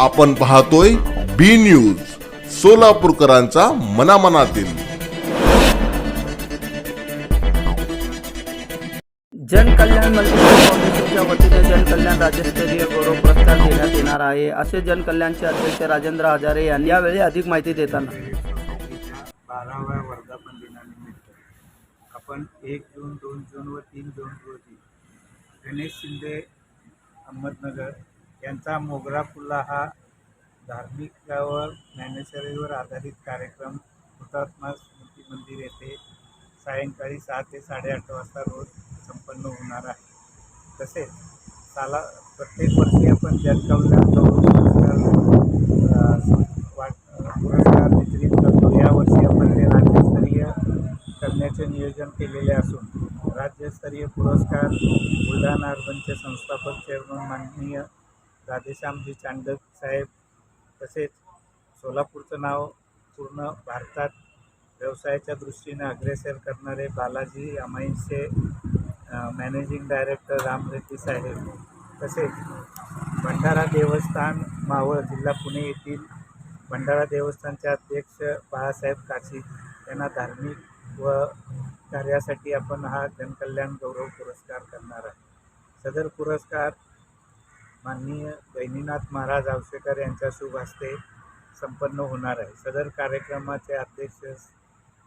आपण पाहतोय बी न्यूज सोलापूरकरांचा मनामनातील. जनकल्याण मल्टीमीडिया फाउंडेशनच्या वतीने जनकल्याण राज्यस्तरीय गौरव पुरस्कार देण्यात येणार आहे. असे जनकल्याणचे अध्यक्ष राजेंद्र हजारे यांनी यावेळी अधिक माहिती देताना. बाराव्या वर्धापन दिनानिमित्त आपण एक जून दोन जून व तीन जून रोजी गणेश शिंदे अहमदनगर यांचा मोगरा फुला हा धार्मिकावर ज्ञानेश्वरीवर आधारित कार्यक्रम हुतात्मा स्मृती मंदिर येथे सायंकाळी सहा ते साडेआठ वाजता रोज संपन्न होणार आहे. तसेच साला प्रत्येक वर्षी आपण जनकल्याण पुरस्कार वाट पुरस्कार वितरित करतो. यावर्षी आपण ते राज्यस्तरीय करण्याचे नियोजन केलेले असून राज्यस्तरीय पुरस्कार बुलढाणा अर्बनचे संस्थापक चेअरमन माननीय राधेश्यामजी चांडक साहेब तसेच सोलापूरचं नाव पूर्ण भारतात व्यवसायाच्या दृष्टीने अग्रेसर करणारे बालाजी अमाईंचे मॅनेजिंग डायरेक्टर राम रेड्डी साहेब तसेच भंडारा देवस्थान मावळ जिल्हा पुणे येथील भंडारा देवस्थानचे अध्यक्ष बाळासाहेब काशी यांना धार्मिक व कार्यासाठी आपण हा जनकल्याण गौरव पुरस्कार करणार आहे सदर पुरस्कार माननीय गैनीनाथ महाराज आवशेकर यांच्या शुभ हस्ते संपन्न होणार आहे. सदर कार्यक्रमाचे अध्यक्ष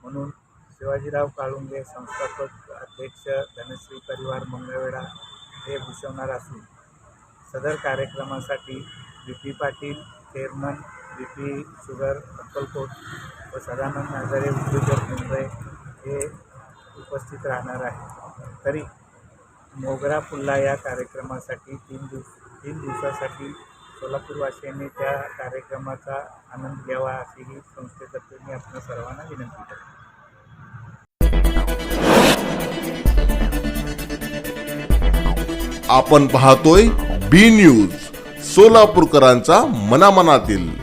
म्हणून शिवाजीराव काळुंगे संस्थापक अध्यक्ष धनश्री परिवार मंगळवेढा हे भूषवणार असून सदर कार्यक्रमासाठी B P Patil chairman B P sugar Akkalkot व सदानंद हजारे उद्योजक मुंबई हे उपस्थित राहणार आहे तरी मोगरा फुल्ला या कार्यक्रमासाठी तीन दिवस तीन दिवसासाठी सोलापूरवासियांनी त्या कार्यक्रमाचा आनंद घ्यावा अशी ही संस्थेतर्फे मी आपण सर्वांना विनंती करतो. आपण पाहतोय बी न्यूज सोलापूरकरांचा मनामनातील.